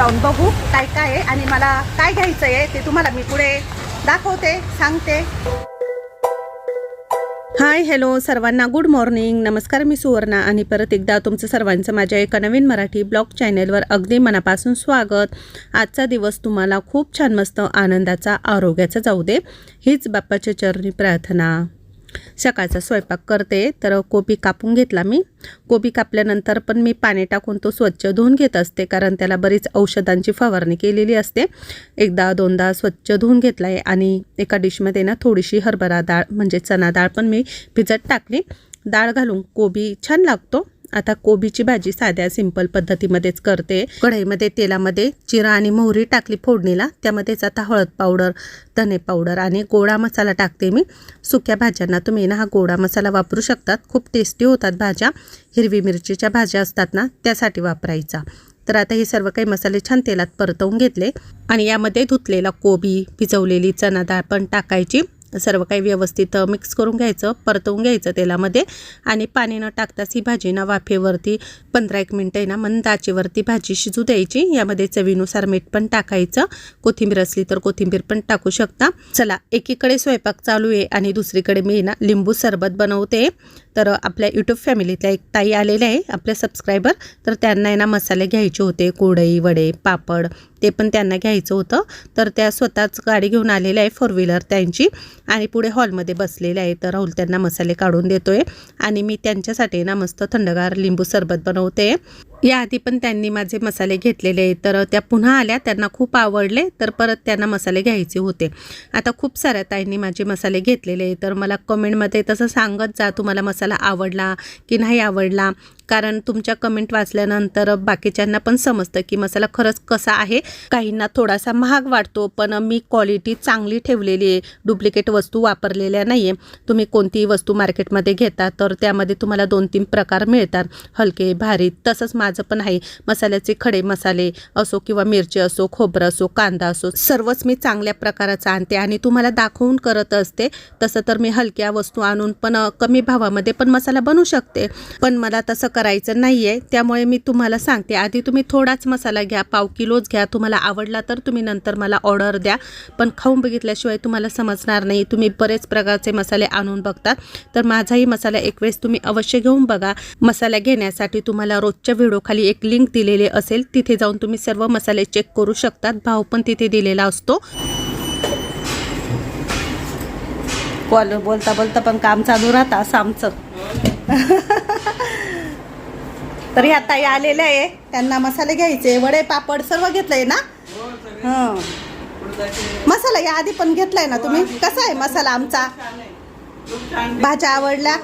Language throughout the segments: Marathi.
जाऊन बघू काय काय आहे आणि मला काय घ्यायचं आहे ते तुम्हाला मी पुढे दाखवते सांगते. हाय हॅलो सर्वांना गुड मॉर्निंग नमस्कार मी सुवर्णा आणि परत एकदा तुमचं सर्वांचं माझ्या एका नवीन मराठी ब्लॉग चॅनेलवर अगदी मनापासून स्वागत. आजचा दिवस तुम्हाला खूप छान मस्त आनंदाचा आरोग्याचा जाऊ दे. हीच बाप्पाच्या चरणी प्रार्थना. सकाळचा स्वयंपाक करते तर कोबी कापून घेतला मी. कोबी कापल्यानंतर पण मी पाणी टाकून तो स्वच्छ धुवून घेत असते कारण त्याला बरीच औषधांची फवारणी केलेली असते. एकदा दोनदा स्वच्छ धुवून घेतला आहे आणि एका डिशमध्ये ना थोडीशी हरभरा डाळ म्हणजे चना डाळ पण मी भिजत टाकली. डाळ घालून कोबी छान लागतो. आता कोबीची भाजी साध्या सिंपल पद्धतीमध्येच करते. कढईमध्ये तेलामध्ये जिरा आणि मोहरी टाकली फोडणीला. त्यामध्येच आता हळद पावडर धने पावडर आणि गोडा मसाला टाकते मी. सुक्या भाज्यांना तुम्ही ना हा गोडा मसाला वापरू शकतात. खूप टेस्टी होतात भाज्या. हिरवी मिरचीच्या भाज्या असतात ना त्यासाठी वापरायचा. तर आता हे सर्व काही मसाले छान तेलात परतवून घेतले. आणि यामध्ये धुतलेला कोबी भिजवलेली चणा डाळ पण टाकायची. सर्व काही व्यवस्थित मिक्स करून घ्यायचं परतवून घ्यायचं तेलामध्ये आणि पाणी न टाकताच ही भाजी ना वाफेवरती पंधरा एक मिनटं आहे ना मंद आचेवरती भाजी शिजू द्यायची. यामध्ये चवीनुसार मीठ पण टाकायचं. कोथिंबीर असली तर कोथिंबीर पण टाकू शकता. चला एकीकडे स्वयंपाक चालू आहे आणि दुसरीकडे मी ना लिंबू सरबत बनवते. तर आपल्या यूट्यूब फॅमिलीतल्या एक ताई आलेल्या आहे आपले सबस्क्रायबर तर त्यांना आहे ना मसाले घ्यायचे होते कोडई वडे पापड ते पण त्यांना घ्यायचं होतं. तर त्या स्वतःच गाडी घेऊन आलेल्या आहे फोर व्हीलर त्यांची. आणि पुढे हॉलमध्ये बसलेले आहे तर राहुल त्यांना मसाले काढून देतोय. आणि मी त्यांच्यासाठी ना मस्त थंडगार लिंबू सरबत बनवते. याआधी पण त्यांनी माझे मसाले घेतलेले तर त्या पुन्हा आल्या त्यांना खूप आवडले तर परत त्यांना मसाले घ्यायचे होते. आता खूप साऱ्या ताईंनी माझे मसाले घेतलेले तर मला कमेंटमध्ये तसं सांगत जा तुम्हाला मसाला आवडला की नाही आवडला. कारण तुमच्या कमेंट वाचल्यानंतर बाकीच्यांना पण समजतं की मसाला खरंच कसा आहे. काहींना थोडासा महाग वाटतो पण मी क्वालिटी चांगली ठेवलेली आहे. डुप्लिकेट वस्तू वापरलेल्या नाही आहे तुम्ही कोणतीही वस्तू मार्केटमध्ये घेता तर त्यामध्ये तुम्हाला दोन तीन प्रकार मिळतात. हलके भारी तसंच माझं पण आहे. मसाल्याचे खडे मसाले असो किंवा मिरची असो खोबरं असो कांदा असो सर्वच मी चांगल्या प्रकाराचं आणते आणि तुम्हाला दाखवून करत असते. तसं तर मी हलक्या वस्तू आणून पण कमी भावामध्ये पण मसाला बनवू शकते. पण मला तसं करायचं नाही आहे त्यामुळे मी तुम्हाला सांगते. आधी तुम्ही थोडाच मसाला घ्या पाव किलोच घ्या. तुम्हाला आवडला तर तुम्ही नंतर मला ऑर्डर द्या. पण खाऊन बघितल्याशिवाय तुम्हाला समजणार नाही. तुम्ही बरेच प्रकारचे मसाले आणून बघतात. तर माझाही मसाला एक वेळेस तुम्ही अवश्य घेऊन बघा. मसाला घेण्यासाठी तुम्हाला रोजच्या व्हिडिओखाली एक लिंक दिलेली असेल. तिथे जाऊन तुम्ही सर्व मसाले चेक करू शकतात. भाव पण तिथे दिलेला असतो. कॉल बोलता बोलता पण काम चालू राहतं असं आमचं. तर ह्या ताई आलेल्या आहे. त्यांना मसाले घ्यायचे वडे पापड सर्व घेतलंय ना? हं. मसाला या आधी पण घेतलाय ना तुम्ही? कसा आहे मसाला आमचा? भाज्या आवडल्या?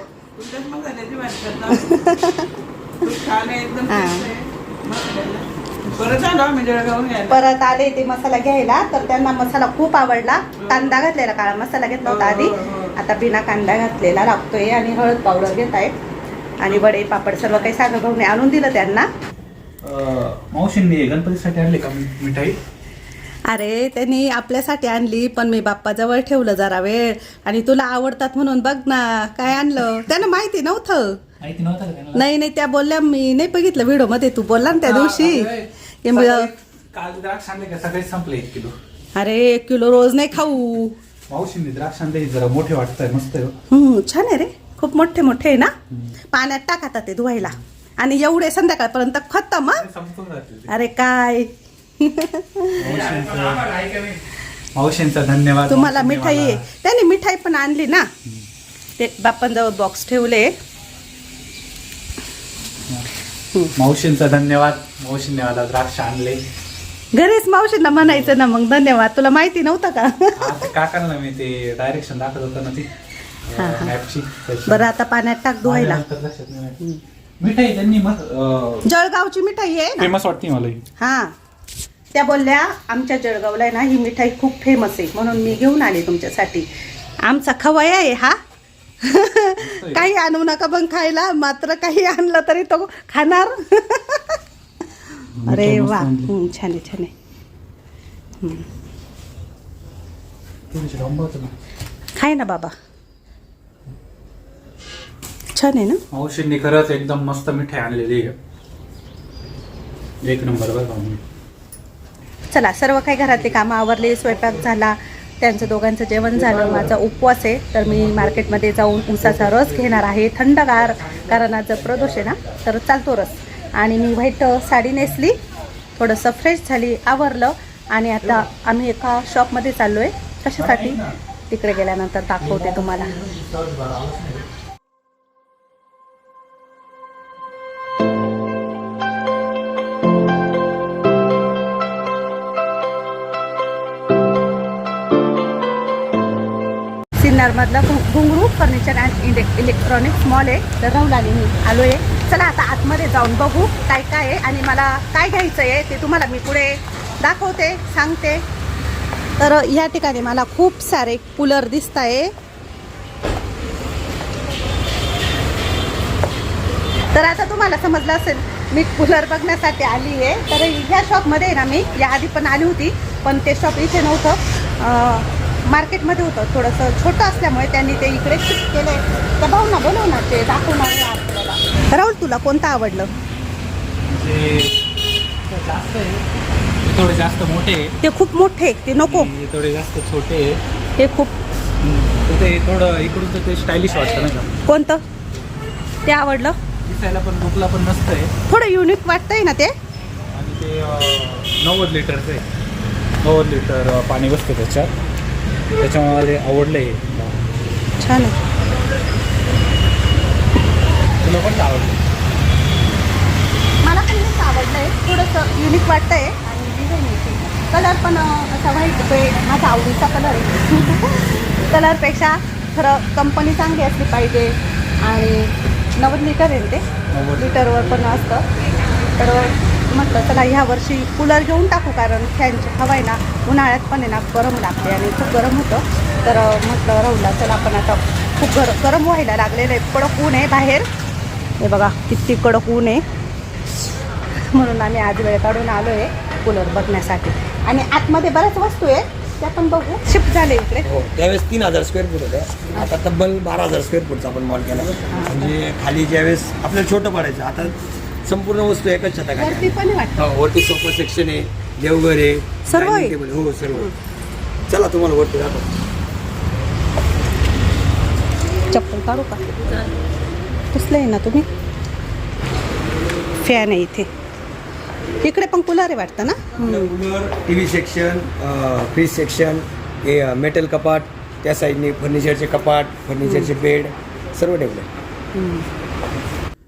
परत आलो ते मसाला घ्यायला तर त्यांना मसाला खूप आवडला. कांदा घातलेला काळा मसाला घेतला होता आधी. आता बिना कांदा घातलेला लागतोय आणि हळद पावडर घेत आहेत आणि वडे पापड सर्व काही सागर भाऊने आणून दिलं त्यांना. मावशींनी गणपतीसाठी आणले का मिठाई? अरे त्यांनी आपल्यासाठी आणली पण मी बाप्पाजवळ ठेवलं जरा वेळ. आणि तुला आवडतात म्हणून बघ ना काय आणलं? त्यांना माहिती नव्हतं. माहिती नव्हतं का त्यांना? नाही नाही त्या बोलल्या मी नाही बघितलं व्हिडिओमध्ये तू बोलला ना त्या दिवशी. संपले एक किलो. अरे एक किलो रोज नाही खाऊ. मावशींनी द्राक्ष आणले जरा मोठे वाटतंय मस्त. हो. छान आहे रे. खूप मोठे मोठे आहे ना? पाण्यात टाका ते धुवायला. आणि एवढे संध्याकाळपर्यंत खतम. अरे काय? मावशींचं धन्यवाद. तुम्हाला मिठाई त्याने मिठाई पण आणली ना? ते बाप्पांजवळ बॉक्स ठेवले. मावशींचा धन्यवाद. मावशींनी मला द्राक्ष आणले. घरीच मावशींना म्हणायचं ना मग धन्यवाद. तुला माहिती नव्हतं का? ते काकांना मी ते डायरेक्शन दाखवत होतं ना ती. मॅपची बरं आता पाण्यात टाक धुवायला. मिठाई त्यांनी मस्त जळगावची मिठाई आहे ना? फेमस वाटते मला ही. हा. त्या बोलल्या आमच्या जळगावला आहे ना ही मिठाई खूप फेमस आहे. म्हणून मी घेऊन आले तुमच्यासाठी. आमचा खवया आहे हा. काही आणू नका पण खायला मात्र काही आणलं तरी तो खाणार. अरे वा. हं, छान आहे छान आहे. थोडीशी लांबवतो ना. खाय ना बाबा. छान आहे ना? मावशींनी खरंच एकदम मस्त मिठाई आणलेली आहे. एक नंबर बरं. चला सर्व काही घरातली कामं आवरली स्वयंपाक झाला त्यांचं दोघांचं जेवण झालं माझा उपवास आहे. तर मी मार्केटमध्ये जाऊन उसाचा रस घेणार आहे. थंडगार कारण आज प्रदोष आहे ना? तर चालतो रस. आणि मी व्हाईट साडी नेसली थोडंसं फ्रेश झाली आवरलं. आणि आता आम्ही एका शॉपमध्ये चाललो आहे कशासाठी? तिकडे गेल्यानंतर दाखवते तुम्हाला. फर्निचर अँड इले इलेक्ट्रॉनिक्स मॉल आहे. तर राहुल आणि मी आलो आहे चला आता आतमध्ये जाऊन बघू काय काय आहे आणि मला काय घ्यायचं आहे ते तुम्हाला मी पुढे दाखवते सांगते. तर या ठिकाणी मला खूप सारे कूलर दिसत आहे. तर आता तुम्हाला समजलं असेल मी कूलर बघण्यासाठी आली आहे. तर ह्या शॉपमध्ये आहे ना मी याआधी पण आली होती पण ते शॉप इथे नव्हतं. मार्केटमध्ये होतं. थोडंसं छोटं असल्यामुळे त्यांनी ते इकडे शिफ्ट केलं. आहे तर भाऊ ना बोलव ना ते दाखवणार आपल्याला. राहुल तुला कोणतं आवडलं? ते थोडे जास्त मोठे ते खूप मोठे ते नको. थोडे जास्त छोटे हे खूप ते थोडं इकडून ते स्टायलिश वाटतं ना कोणतं? ते आवडलं? दिसायला पण लुकला पण नसतं आहे. थोडं युनिक वाटतंय ना ते? आणि ते नव्वद लिटरचं आहे. नव्वद लिटर पाणी बसतं त्याच्यात. त्याच्यामुळे मला आवडलं आहे छान आहे. तुला पण आवडलं मला पण हेच आवडलं आहे थोडंसं युनिक वाटतं आहे आणि डिझाईन येते कलर पण अं, असा व्हाईट पे माझा आवडीचा कलर आहे. कलरपेक्षा खरं कंपनी चांगली असली पाहिजे. आणि नव्वद लिटर आहे ना ते. नव्वद. लिटरवर पण असतं. तर म्हटलं चला ह्या वर्षी कूलर घेऊन टाकू. कारण फॅनची हवा आहे ना. उन्हाळ्यात पण आहे ना गरम लागते आणि खूप गरम होतं. तर म्हटलं राहुला चला आपण आता खूप गर गरम व्हायला लागलेलं आहे. कडक ऊन आहे बाहेर. हे बघा किती कडक ऊन आहे. म्हणून आम्ही आज वेळ काढून आलो आहे कूलर बघण्यासाठी. आणि आतमध्ये बऱ्याच वस्तू आहे. त्या पण बघू. शिफ्ट झाले इकडे. हो त्यावेळेस तीन हजार स्क्वेअर फूट होतं आता तब्बल बारा हजार स्क्वेअर फूटचा आपण मॉल केला. म्हणजे खाली ज्यावेळेस आपल्याला छोटं पडायचं. आता संपूर्ण वस्तू एकच छताखाली वरती पण वाटतं. हो, वरती सोफा सेक्शन आहे. देवघर आहे. सर्व आहे? dining table आहे. हो सर्व चला तुम्हाला वरती दाखव. चप्पल काढू का? कसलं आहे ना तुम्ही? फॅन आहे इथे. इकडे पण कूलर आहे वाटतं ना? Cooler T V section fridge section हे मेटल कपाट त्या साईडने फर्निचरचे कपाट फर्निचरचे बेड सर्व ठेवलं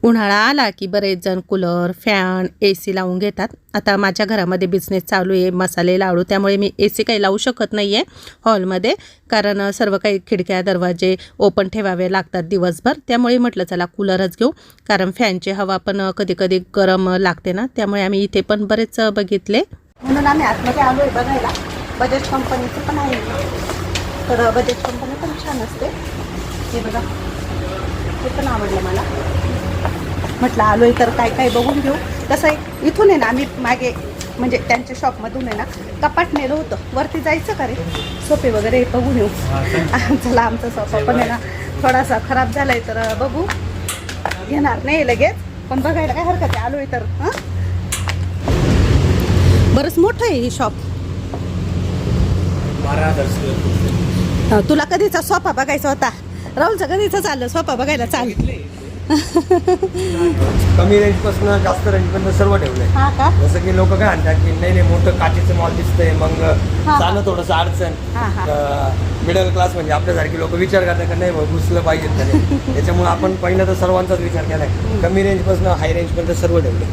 उन्हाळा आला की बरेच जण कूलर फॅन ए सी लावून घेतात. आता माझ्या घरामध्ये बिझनेस चालू आहे मसाले लाडू त्यामुळे मी ए सी काही लावू शकत नाही आहे हॉलमध्ये कारण सर्व काही खिडक्या दरवाजे ओपन ठेवावे लागतात दिवसभर. त्यामुळे म्हटलं चला कूलरच घेऊ. कारण फॅनची हवा पण कधीकधी गरम लागते ना. त्यामुळे आम्ही इथे पण बरेच बघितले. म्हणून आम्ही आतमध्ये आलो आहे बघायला बजाज कंपनीचं पण आहे. तर बजाज कंपनी पण छान असते. हे बघा. ते पण आवडलं मला. म्हटलं आलोय तर काय काय बघून घेऊ. कसं आहे इथून आहे ना आम्ही मागे म्हणजे त्यांच्या शॉपमधून आहे ना कपाट नेलं होतं. वरती जायचं का रे? सोपे वगैरे बघून येऊ. चला आमचा सोफा पण आहे ना थोडासा खराब झालाय तर बघू. घेणार नाही लगेच पण बघायला काय हरकत आहे? आलोय तर हां? बरंच मोठं आहे ही शॉप. तुला कधीचा सोफा बघायचा होता? राहुलचा कधीचा चाललं? सोफा बघायला चाल. कमी रेंजपासून जास्त रेंजपर्यंत सर्व ठेवलं आहे हा का? जसं की लोक काय म्हणतात की नाही नाही मोठं काचेचं मॉल दिसतंय मग. जाणं थोडंसं अडचण. हा, हा. मिडल क्लास म्हणजे आपल्यासारखी लोक विचार करतात का नाही मग घुसलं पाहिजे त्याच्यामुळे आपण पहिलं तर सर्वांचाच विचार केलाय. कमी रेंजपासून हाय रेंजपर्यंत सर्व ठेवले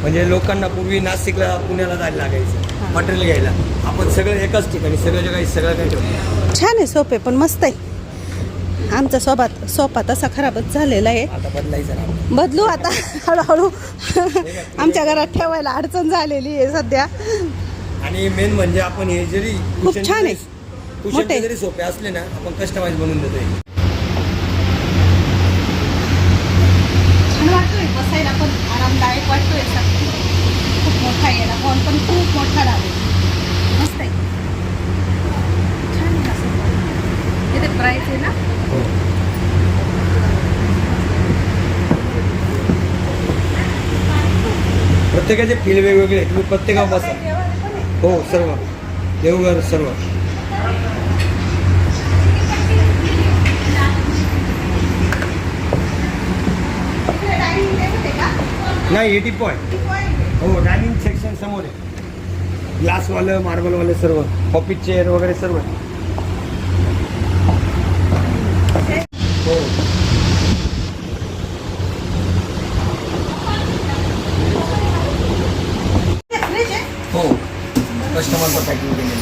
म्हणजे लोकांना पूर्वी नाशिकला पुण्याला जायला लागायचं मटेरियल घ्यायला. आपण सगळं एकाच ठिकाणी सगळं काही सगळं काही ठेवलं छान आहे सोपे पण मस्त आहे. आमचा सोबत सोफा तसा खराबच झालेला आहे. ना बदलू आता हळूहळू. आमच्या घरात ठेवायला अडचण झालेली आहे सध्या. आणि मेन म्हणजे आपण हे जरी खूप छान आहे. मोठे. जरी सोपे असले ना आपण कस्टमाइज बनवून देतोय. छान वाटतोय. बसायला पण आरामदायक वाटतोय. खूप मोठा आहे याला हॉल पण खूप मोठा लागेल मस्त आहे छान आहे इथे प्राईस आहे ना? हो. प्रत्येकाचे फील वेगवेगळे आहेत. तुम्ही प्रत्येका बसा. हो सर्व. देवघर सर्व. नाही एटी पॉईंट हो डायनिंग सेक्शन समोर आहे. ग्लासवालं मार्बलवालं सर्व. ऑफिस चेअर वगैरे सर्व हो. हो. पॅकिंग केलेलं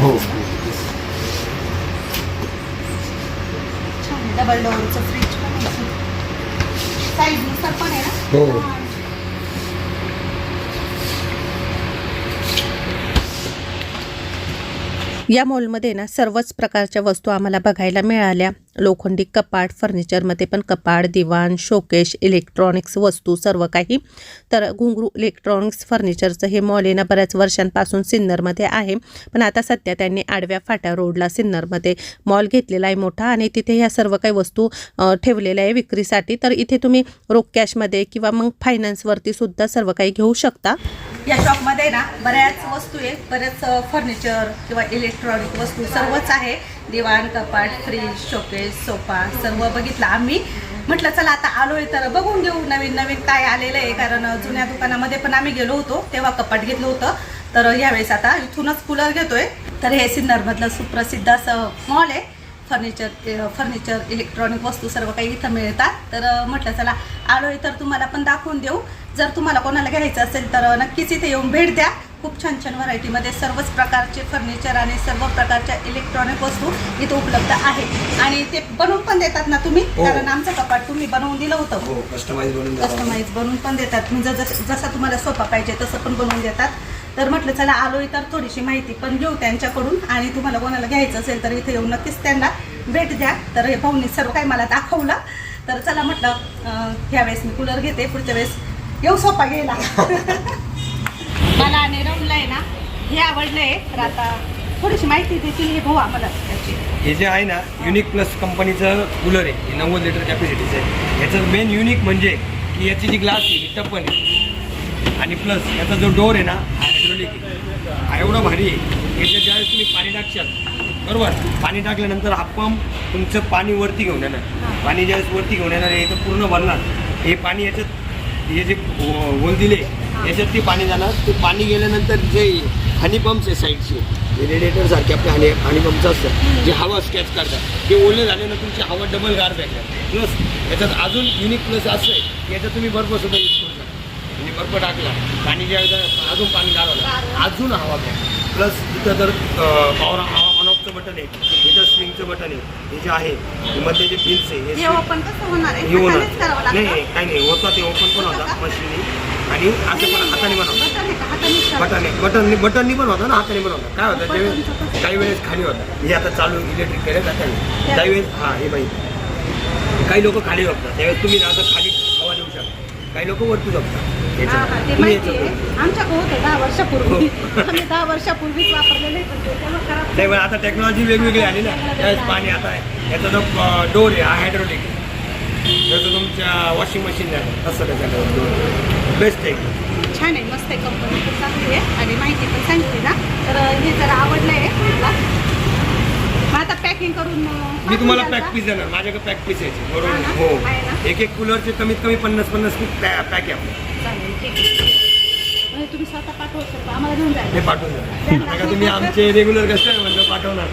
हो. डबल डोअरचं फ्रीज पण आहे. साईजनुसार पण आहे ना? हो. या मॉलमध्ये ना सर्वच प्रकारच्या वस्तू आम्हाला बघायला मिळाल्या. लोखंडी कपाट फर्निचरमध्ये पण कपाट दिवाण शोकेश इलेक्ट्रॉनिक्स वस्तू सर्व काही. तर घुंगरू इलेक्ट्रॉनिक्स फर्निचरचं हे मॉल आहे ना बऱ्याच वर्षांपासून सिन्नरमध्ये आहे. पण आता सध्या त्यांनी आडव्या फाट्या रोडला सिन्नरमध्ये मॉल घेतलेला आहे मोठा आणि तिथे ह्या सर्व काही वस्तू ठेवलेल्या आहे विक्रीसाठी. तर इथे तुम्ही रोख कॅशमध्ये किंवा मग फायनान्सवरती सुद्धा सर्व काही घेऊ शकता. या शॉपमध्ये ना बऱ्याच वस्तू आहेत. बऱ्याच फर्निचर किंवा इलेक्ट्रॉनिक वस्तू सर्वच आहे. दिवाण कपाट फ्रीज शोकेस सोफा सर्व बघितलं आम्ही. म्हटलं चला आता आलोय तर बघून घेऊ. नवीन नवीन काय आलेलं आहे. कारण जुन्या दुकानामध्ये पण आम्ही गेलो होतो. तेव्हा कपाट घेतलं होतं. तर यावेळेस आता इथूनच कूलर घेतोय. तर हे सिन्नरमधलं सुप्रसिद्ध असं मॉल आहे. फर्निचर फर्निचर इलेक्ट्रॉनिक वस्तू सर्व काही इथं मिळतात. तर म्हटलं चला आलोय तर तुम्हाला पण दाखवून देऊ. जर तुम्हाला कोणाला घ्यायचं असेल तर नक्कीच इथे येऊन भेट द्या. खूप छान छान व्हरायटीमध्ये सर्वच प्रकारचे फर्निचर आणि सर्व प्रकारच्या इलेक्ट्रॉनिक वस्तू इथे उपलब्ध आहे आणि ते बनवून पण देतात ना तुम्ही? हो. कारण आमचं कपाट तुम्ही बनवून दिलं होतं. हो कस्टमाइज बनवून. कस्टमाइज बनवून पण देतात. म्हणजे जस तुम्हाला सोपा पाहिजे तसं पण बनवून देतात. तर म्हटलं चला आलोय तर थोडीशी माहिती पण घेऊ त्यांच्याकडून. आणि तुम्हाला कोणाला घ्यायचं असेल तर इथे येऊन नक्कीच त्यांना भेट द्या. तर हे पाहुणे सर्व काही मला दाखवलं. तर चला म्हटलं ह्यावेळेस मी कूलर घेते. पुढच्या वेळेस येऊ सोपा घ्यायला मला आणि रमला आहे ना हे आवडलंय तर आता थोडीशी माहिती देतील हे भाऊ आम्हाला. त्याची हे जे आहे ना युनिक प्लस कंपनीचं कूलर आहे हे नव्वद लिटर कॅपॅसिटीचं आहे. याचं मेन युनिक म्हणजे की याची जी ग्लास आहे ही टप्पन आहे. आणि प्लस याचा जो डोर आहे ना हा हायड्रोलिक आहे. हा एवढा भारी आहे. याच्यात ज्यावेळेस तुम्ही पाणी टाकशाल बरोबर? पाणी टाकल्यानंतर हा पंप तुमचं पाणी वरती घेऊन येणार. पाणी ज्यावेळेस वरती घेऊन येणार आहे तर पूर्ण भरणार. हे पाणी याच्यात हे जे होल दिले याच्यात ते पाणी जाणार. ते पाणी गेल्यानंतर जे हनीपंप्स आहे साईडचे रेडिएटर सारखे आपले हनी हनीपंप्स असतात असतं जे हवा स्कॅच करतात. ते ओले झाल्यानं तुमची हवा डबल गार फेकणार प्लस याच्यात अजून युनिक प्लस असं आहे की याच्यात तुम्ही बर्फ सुद्धा यूज करू शकता. म्हणजे बर्फ टाकला पाणी ज्या अजून पाणी गार अजून हवा घ्या प्लस इथं जर पॉवर हवा बटन आहे इथं स्प्रिंगचं बटन आहे हे जे आहे हे मधले जे पिन्स आहे हे हे ओपन कसं होणार आहे? हे होणार. नाही काही नाही होतं ते ओपन पण होता मशीननी आणि असं पण हाताने होतं बटन आहे का? हातानेच करावं बटन आहे. बटन बटननी पण होतं ना हाताने पण होतं काय होतं त्यावेळेस काही वेळेस खाली होतं. हे आता चालू इलेक्ट्रिक केलं काही वेळेस हां हे माहिती काही लोक खाली बघतात त्यावेळेस तुम्ही ना असं खाली काही लोक वरती हा, हा, ते माहिती याच्यात आहे. होतं दहा वर्षापूर्वी. हो. आम्ही दहा वर्षापूर्वीच वापरलेलं आहे खराब नाही पण आता टेक्नॉलॉजी वेगवेगळी आली ना. त्यावेळेस पाणी आता आहे. याचा जो डोर आहे हा हायड्रोलिक आहे. जसं तुमच्या वॉशिंग मशीन झालं तसं त्याच्याकडे डोर बेस्ट आहे. छान आहे मस्त आहे कंपनी पण चांगली आहे. आणि माहिती पण सांगितली ना. तर हे जरा आवडलं आहे मला मग आता पॅकिंग करून मी तुम्हाला पॅक पीस देणार माझ्याकडे पॅक पीस यायचे बरोबर? हो? एक एक कूलरचे कमीत कमी पन्नास पन्नास पीस पॅक आहे आपले. म्हणजे तुम्ही स्वतः पाठवू शकता. आम्हाला घेऊन जायला पाठवून द्या तुम्ही आमचे रेग्युलर कस्टमर म्हणजे पाठवणार.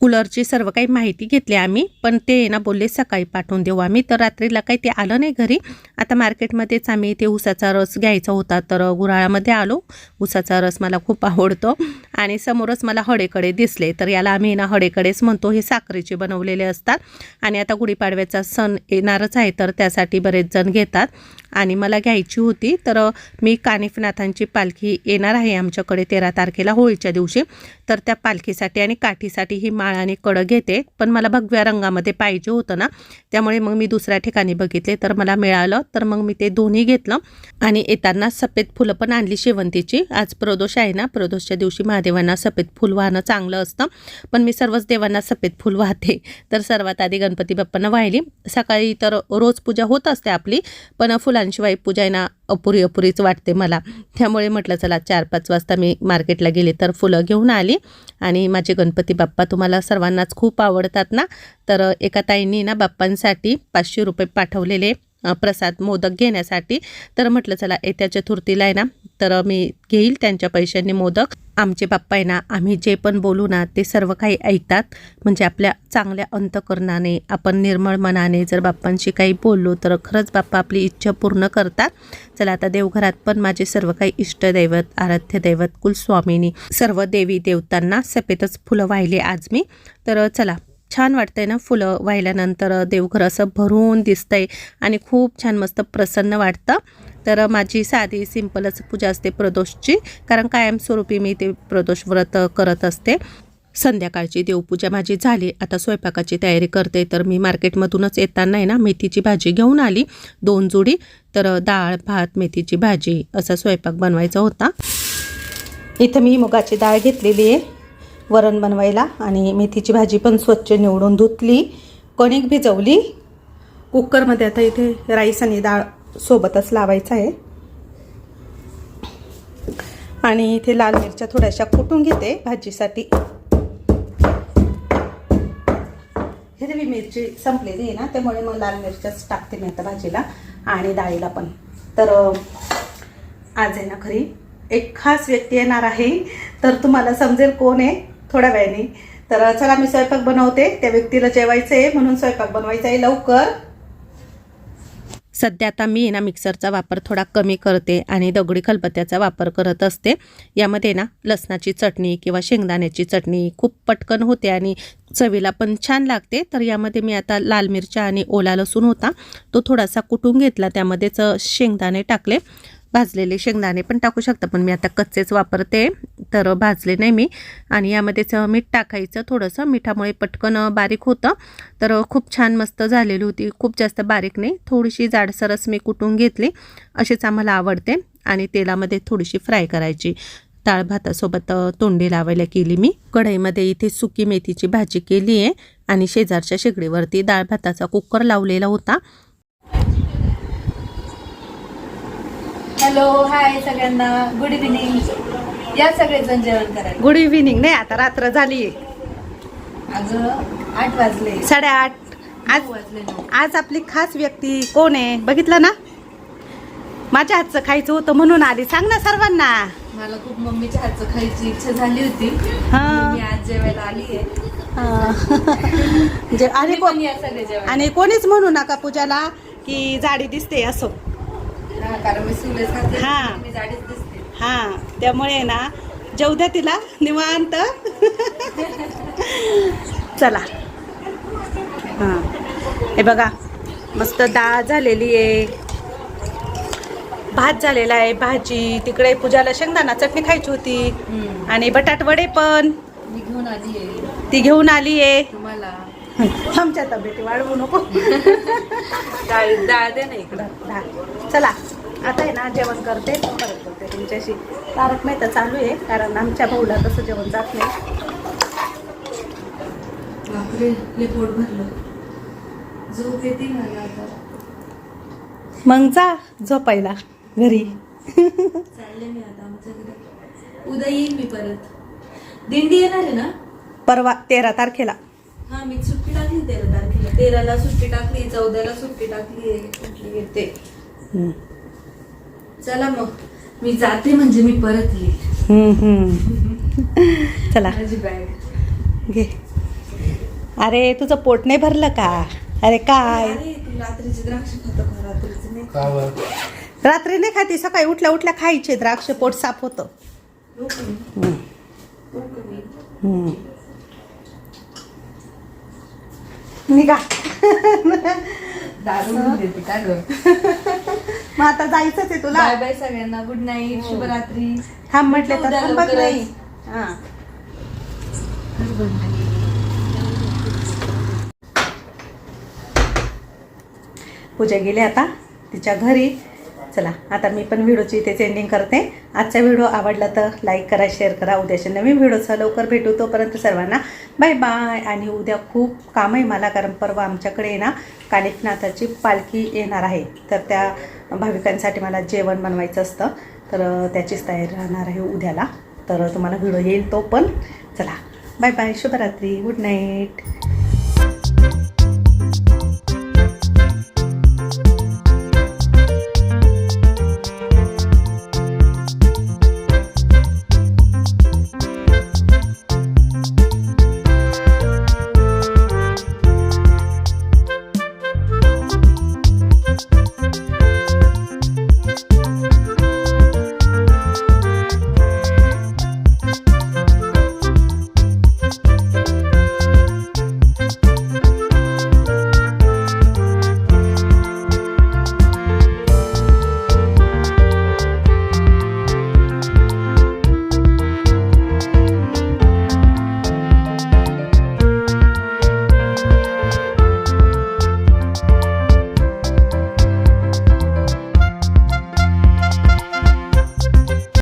कूलरची सर्व काही माहिती घेतली आम्ही पण ते ना बोलले सकाळी पाठवून देऊ आम्ही. तर रात्रीला काही ते आलं नाही घरी. आता मार्केटमध्येच आम्ही ते उसाचा रस घ्यायचा होता तर गुराळामध्ये आलो. उसाचा रस मला खूप आवडतो आणि समोरच मला हडेकडे दिसले. तर याला आम्ही ना हडेकडेच म्हणतो हे साखरेचे बनवलेले असतात आणि आता गुढीपाडव्याचा सण येणारच आहे तर त्यासाठी बरेच जण घेतात आणि मला घ्यायची होती. तर मी कानिफनाथांची पालखी येणार आहे आमच्याकडे तेरा तारखेला होळीच्या दिवशी. तर त्या पालखीसाठी आणि काठीसाठी ही माळ माळ आणि कडं घेते पण मला भगव्या रंगामध्ये पाहिजे होतं ना. त्यामुळे मग मी दुसऱ्या ठिकाणी बघितले तर मला मिळालं. तर मग मी ते दोन्ही घेतलं आणि येताना सफेद फुलं पण आणली शेवंतीची. आज प्रदोष आहे ना प्रदोषच्या दिवशी महादेवांना सफेद फुल वाहणं चांगलं असतं. पण मी सर्वच देवांना सफेद फुल वाहते. तर सर्वात आधी गणपती बाप्पांना वाहिली. सकाळी तर रोज पूजा होत असते आपली पण फुलांशिवाय पूजा आहे ना अपुरी अपुरीच वाटते मला. त्यामुळे म्हटलं चला चार पाच वाजता मी मार्केटला गेले तर फुलं घेऊन आली आणि माझे गणपती बाप्पा तुम्हाला सर्वांनाच खूप आवडतात ना? तर एका ताईंनी ना बाप्पांसाठी पाचशे रुपये पाठवलेले प्रसाद मोदक घेण्यासाठी. तर म्हटलं चला येत्या चतुर्थीला आहे ना तर मी घेईल त्यांच्या पैशांनी मोदक. आमचे बाप्पा आहे ना आम्ही जे पण बोलू ना ते सर्व काही ऐकतात. म्हणजे आपल्या चांगल्या अंतकरणाने आपण निर्मळ मनाने जर बाप्पांशी काही बोललो तर खरंच बाप्पा आपली इच्छा पूर्ण करतात. चला आता देवघरात पण माझे सर्व काही इष्टदैवत आराध्य दैवत कुलस्वामिनी सर्व देवी देवतांना सफेदच फुलं वाहिले आज मी. तर चला छान वाटतंय ना फुलं वाहिल्यानंतर देवघर असं भरून दिसतंय आणि खूप छान मस्त प्रसन्न वाटतं. तर माझी साधी सिंपलच पूजा असते प्रदोषची कारण कायमस्वरूपी मी ते प्रदोष व्रत करत असते. संध्याकाळची देवपूजा माझी झाली आता स्वयंपाकाची तयारी करते तर मी मार्केटमधूनच येताना आहे ना मेथीची भाजी घेऊन आली दोन जोडी तर डाळ भात मेथीची भाजी असा स्वयंपाक बनवायचा होता. इथं मी मुगाची डाळ घेतलेली आहे वरण बनवायला आणि मेथीची भाजी पण स्वच्छ निवडून धुतली कणिक भिजवली. कुकरमध्ये आता इथे राईस आणि डाळ सोबतच लावायचं आहे. आणि इथे लाल मिरच्या थोड्याशा कुटून घेते भाजीसाठी. हिरवी मिरची संपलेली आहे ना त्यामुळे मग लाल मिरच्याच टाकते मी आता भाजीला आणि डाळीला पण. तर आज आहे ना खरी एक खास व्यक्ती येणार आहे. तर तुम्हाला समजेल कोण आहे थोड्या वेळाने. तर चला मी स्वयंपाक बनवते. त्या व्यक्तीला जेवायचं आहे म्हणून स्वयंपाक बनवायचा आहे लवकर. सध्या आता मी ना मिक्सरचा वापर थोडा कमी करते आणि दगडी खलबत्त्याचा वापर करत असते. यामध्ये ना लसणाची चटणी किंवा शेंगदाण्याची चटणी खूप पटकन होते आणि चवीला पण छान लागते. तर यामध्ये मी आता लाल मिरच्या आणि ओला लसूण होता. तो थोडासा कुटून घेतला. त्यामध्येच शेंगदाणे टाकले. भाजलेले शेंगदाणे पण टाकू शकता पण मी आता कच्चेच वापरते. तर भाजले नाही मी. आणि यामध्येच मीठ टाकायचं थोडंसं. मिठामुळे पटकन बारीक होतं. तर खूप छान मस्त झालेली होती. खूप जास्त बारीक नाही. थोडीशी जाडसरस मी कुटून घेतली. अशीच आम्हाला आवडते. आणि तेलामध्ये थोडीशी फ्राय करायची. डाळ भातासोबत तोंडी लावायला केली मी. कढईमध्ये इथे सुकी मेथीची भाजी केली आहे. आणि शेजारच्या शेगडीवरती डाळ भाताचा कुकर लावलेला होता. हॅलो हाय सगळ्यांना. गुड इव्हिनिंग या सगळेजण जेवण करायला. गुड इव्हिनिंग नाही आता रात्र झाली. अगं आठ वाजले. साडेआठ. आज नऊ वाजले नऊ. आज आपली खास व्यक्ती कोण आहे? बघितलं ना? माझ्या हातचं खायचं होतं म्हणून आली सांग ना सर्वांना. मला खूप मम्मीच्या हातचं खायची इच्छा झाली होती. हा. मी आज जेवायला आली आहे. म्हणजे आणि को- या सगळे जेवण आणि कोणीच म्हणू नका पूजाला की जाडी दिसते असं. कारण मी सुलेस घातले हा. मी जाडीच दिसते. हा त्यामुळे ना जेऊ द्या तिला निवांत. चला. हा. हे बघा मस्त डाळ झालेली आहे. भात झालेला आहे भाजी. तिकडे पूजाला शेंगदाणा चटणी खायची होती. आणि बटाट वडे पण. मी घेऊन आली आहे. ती घेऊन आली आहे. तुम्हाला. आमच्या तब्येती वाढवू नको. डाळ डाळ दे ना इकडं. हा. चला. आता आहे ना जेवण करते परत करते तुमच्याशी. तारक मेहता चालू आहे कारण आमच्या भाऊला तसं जेवण जात नाही. पोट भरलं. झोप येते मला आता. मग जा झोपायला घरी. चालले मी आता आमच्या घरी. उद्या येईन मी परत. दिंडी येणार आहे ना? परवा तेरा तारखेला. हा मी सुट्टी टाकली तेरा तारखेला. तेराला सुट्टी टाकली चौदाला सुट्टी टाकली कुठली येते. चला मग. मी जाते म्हणजे मी परत येईल. हम्म, हम्म. चला. माझी बॅग घे. अरे तुझं पोट नाही भरलं का? अरे काय? अरे तू रात्रीचे द्राक्ष खातो का? रात्रीचे नाही रात्री नाही खाती सकाळी उठल्या उठल्या खायचे. द्राक्ष पोट साफ होतं. हो? हो? हम्म. निघा. दारू देते का ग? मग आता जायचंच आहे तुला. बाय बाय सगळ्यांना. गुड नाईट हो. शुभरात्री. थांब म्हटले तर थांबत नाही. पूजा गेली आता. तिच्या घरी. चला आता मी पण व्हिडिओची इथेच एंडिंग करते. आजचा व्हिडिओ आवडला तर लाईक करा शेअर करा. उद्याच्या नवीन व्हिडिओचा लवकर भेटू. तोपर्यंत सर्वांना बाय बाय आणि उद्या खूप काम आहे मला कारण परवा आमच्याकडे ना कालिकनाथाची पालखी येणार आहे. तर त्या भाविकांसाठी मला जेवण बनवायचं असतं. तर त्याचीच तयारी राहणार आहे उद्याला. तर तुम्हाला व्हिडिओ येईल तो पण. चला. Bye bye. शुभरात्री. Good night.